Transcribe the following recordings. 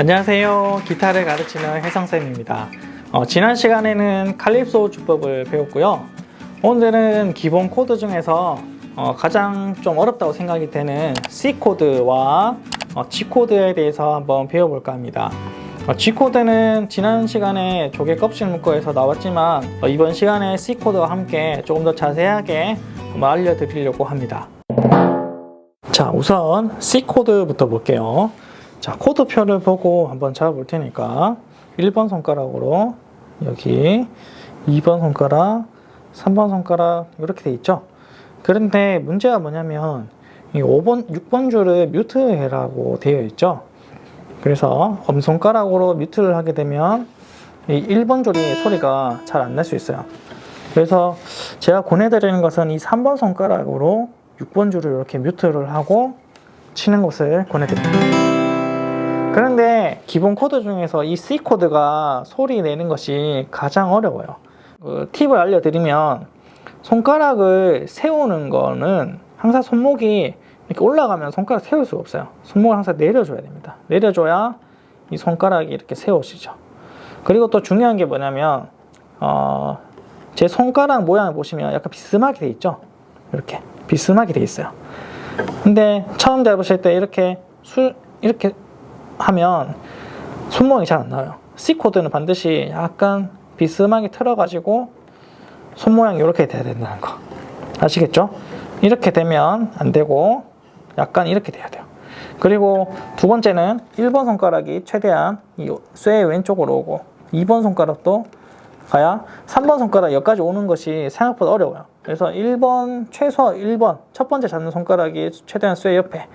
안녕하세요. 기타를 가르치는 혜성쌤입니다. 어, 지난 시간에는 칼립소 주법을 배웠고요. 오늘은 기본 코드 중에서 어, 가장 좀 어렵다고 생각이 되는 C 코드와 어, G 코드에 대해서 한번 배워볼까 합니다. 어, G 코드는 지난 시간에 조개 껍질 문구에서 나왔지만 어, 이번 시간에 C 코드와 함께 조금 더 자세하게 알려드리려고 합니다. 자, 우선 C 코드부터 볼게요. 자, 코드표를 보고 한번 잡아볼 테니까 1번 손가락으로 여기 2번 손가락, 3번 손가락 이렇게 돼 있죠. 그런데 문제가 뭐냐면 이 5번, 6번 줄을 뮤트해라고 되어 있죠. 그래서 엄손가락으로 뮤트를 하게 되면 이 1번 줄이 소리가 잘 안 날 수 있어요. 그래서 제가 권해드리는 것은 이 3번 손가락으로 6번 줄을 이렇게 뮤트를 하고 치는 것을 권해드립니다. 그런데 기본 코드 중에서 이 C 코드가 소리 내는 것이 가장 어려워요. 그 팁을 알려드리면 손가락을 세우는 거는 항상 손목이 이렇게 올라가면 손가락 세울 수가 없어요. 손목을 항상 내려줘야 됩니다. 내려줘야 이 손가락이 이렇게 세워지죠. 그리고 또 중요한 게 뭐냐면 어, 제 손가락 모양을 보시면 약간 비스하게 돼 있죠. 이렇게 비스하게 돼 있어요. 근데 처음 잡으실 때 이렇게 술 이렇게 하면 손모양이 잘 안 나와요. C 코드는 반드시 약간 비스하게 틀어가지고 손 모양이 이렇게 돼야 된다는 거 아시겠죠? 이렇게 되면 안 되고 약간 이렇게 돼야 돼요. 그리고 두 번째는 1번 손가락이 최대한 이 쇠의 왼쪽으로 오고 2번 손가락도 가야 3번 손가락 여기까지 오는 것이 생각보다 어려워요. 그래서 1번 최소 1번 첫 번째 잡는 손가락이 최대한 쇠 옆에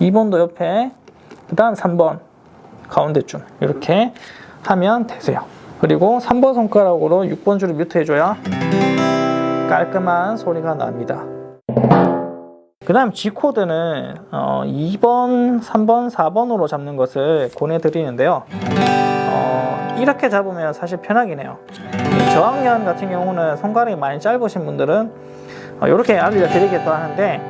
2번도 옆에 그 다음 3번 가운데쯤 이렇게 하면 되세요. 그리고 3번 손가락으로 6번 줄을 뮤트 해줘야 깔끔한 소리가 납니다. 그 다음 G 코드는 어, 2번, 3번, 4번으로 잡는 것을 권해드리는데요. 어, 이렇게 잡으면 사실 편하긴 해요. 이 저학년 같은 경우는 손가락이 많이 짧으신 분들은 어, 이렇게 알려드리겠다 하는데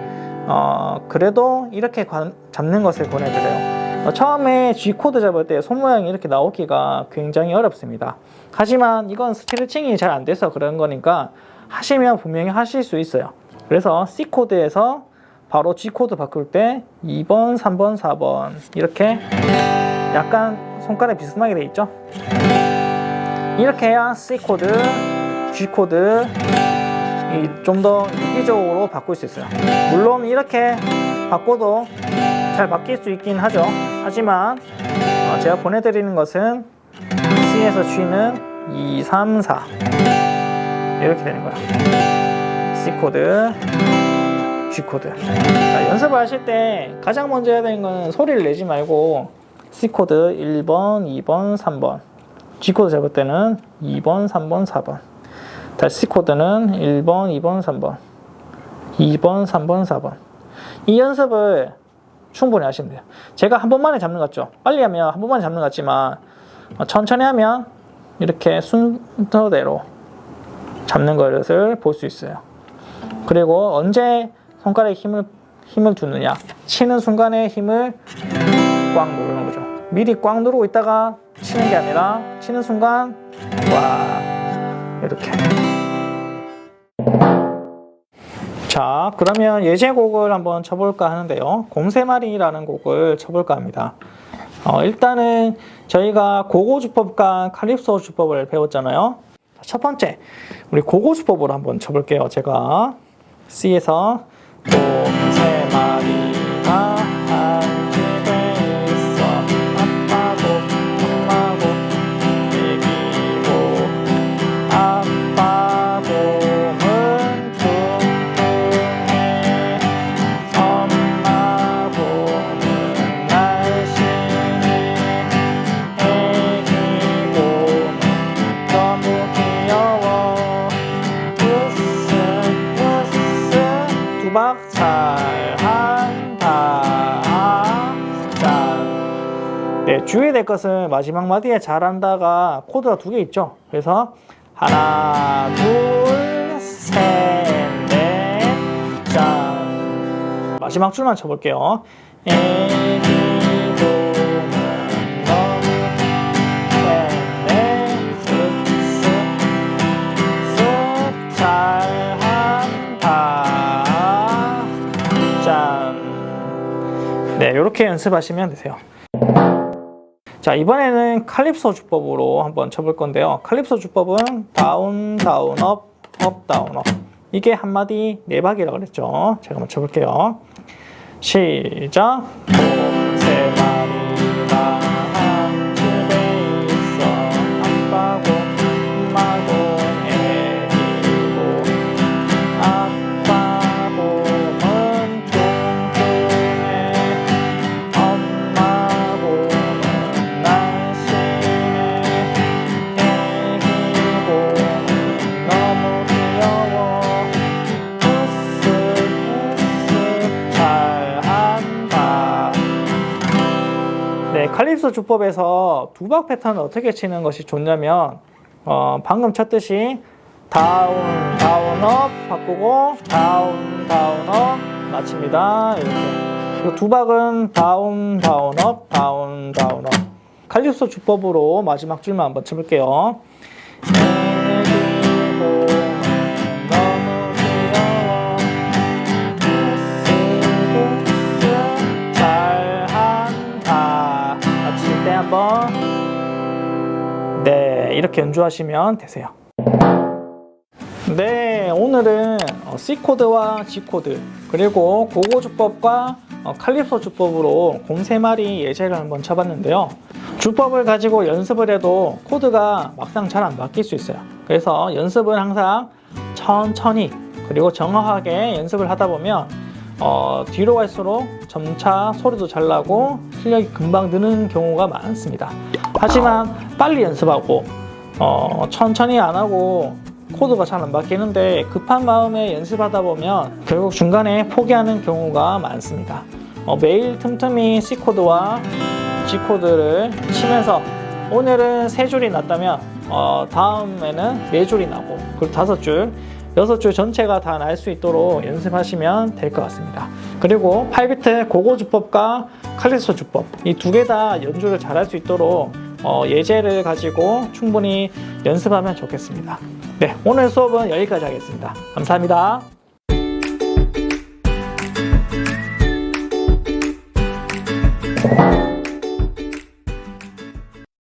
어, 그래도 이렇게 관- 잡는 것을 권해드려요. 어, 처음에 G 코드 잡을 때 손 모양이 이렇게 나오기가 굉장히 어렵습니다. 하지만 이건 스트레칭이 잘 안 돼서 그런 거니까 하시면 분명히 하실 수 있어요. 그래서 C 코드에서 바로 G 코드 바꿀 때 2번, 3번, 4번 이렇게 약간 손가락 비스하게 돼 있죠. 이렇게 해야 C 코드, G 코드 좀 더 유기적으로 바꿀 수 있어요. 물론 이렇게 바꿔도 잘 바뀔 수 있긴 하죠. 하지만 어, 제가 보내드리는 것은 C에서 G는 2, 3, 4 이렇게 되는 거야. C 코드, G 코드. 자, 연습을 하실 때 가장 먼저 해야 되는 건 소리를 내지 말고 C 코드 1번, 2번, 3번. G 코드 잡을 때는 2번, 3번, 4번. 다시 C 코드는 1번, 2번, 3번. 2번, 3번, 4번. 이 연습을 충분히 하시면 돼요. 제가 한 번만에 잡는 것 같죠? 빨리 하면 한 번만에 잡는 것 같지만 어, 천천히 하면 이렇게 순서대로 잡는 것을 볼 수 있어요. 그리고 언제 손가락에 힘을 힘을 두느냐? 치는 순간에 힘을 꽉 누르는 거죠. 미리 꽉 누르고 있다가 치는 게 아니라 치는 순간 와 이렇게. 자, 그러면 예제곡을 한번 쳐볼까 하는데요. 곰새마리라는 곡을 쳐볼까 합니다. 어, 일단은 저희가 고고주법과 칼립소 주법을 배웠잖아요. 첫 번째, 우리 고고주법으로 한번 쳐볼게요. 제가 C에서 곰새마리 두박 잘한다 자 네, 주의해야 될 것은 마지막 마디에 잘한다가 코드가 두 개 있죠. 그래서 하나, 둘, 셋, 넷, 자 마지막 줄만 쳐볼게요. 애기 이렇게 연습하시면 되세요. 자, 이번에는 칼립소 주법으로 한번 쳐볼 건데요. 칼립소 주법은 다운, 다운, 업, 업, 다운, 업. 이게 한마디 네박이라고 그랬죠. 제가 한번 쳐볼게요. 시작. 세 마리가 네, 칼립소 주법에서 두박 패턴을 어떻게 치는 것이 좋냐면 어, 방금 쳤듯이 다운 다운 업 바꾸고 다운 다운 업 마칩니다. 이렇게 그리고 두박은 다운 다운 업 다운 다운 업 칼립소 주법으로 마지막 줄만 한번 쳐볼게요. 네 이렇게 연주하시면 되세요. 네 오늘은 어, C 코드와 G 코드 그리고 고고 주법과 어, 칼립소 주법으로 곰세 마리 예제를 한번 쳐봤는데요. 주법을 가지고 연습을 해도 코드가 막상 잘 안 바뀔 수 있어요. 그래서 연습은 항상 천천히 그리고 정확하게 연습을 하다 보면 어, 뒤로 갈수록 점차 소리도 잘 나고 실력이 금방 느는 경우가 많습니다. 하지만 빨리 연습하고 어, 천천히 안 하고 코드가 잘 안 바뀌는데 급한 마음에 연습하다 보면 결국 중간에 포기하는 경우가 많습니다. 어, 매일 틈틈이 C 코드와 G 코드를 치면서 오늘은 세 줄이 났다면 어, 다음에는 네 줄이 나고 그리고 다섯 줄 여섯 줄 전체가 다 날 수 있도록 연습하시면 될 것 같습니다. 그리고 8비트 고고 주법과 칼리소 주법 이 두 개 다 연주를 잘 할 수 있도록 어, 예제를 가지고 충분히 연습하면 좋겠습니다. 네, 오늘 수업은 여기까지 하겠습니다. 감사합니다.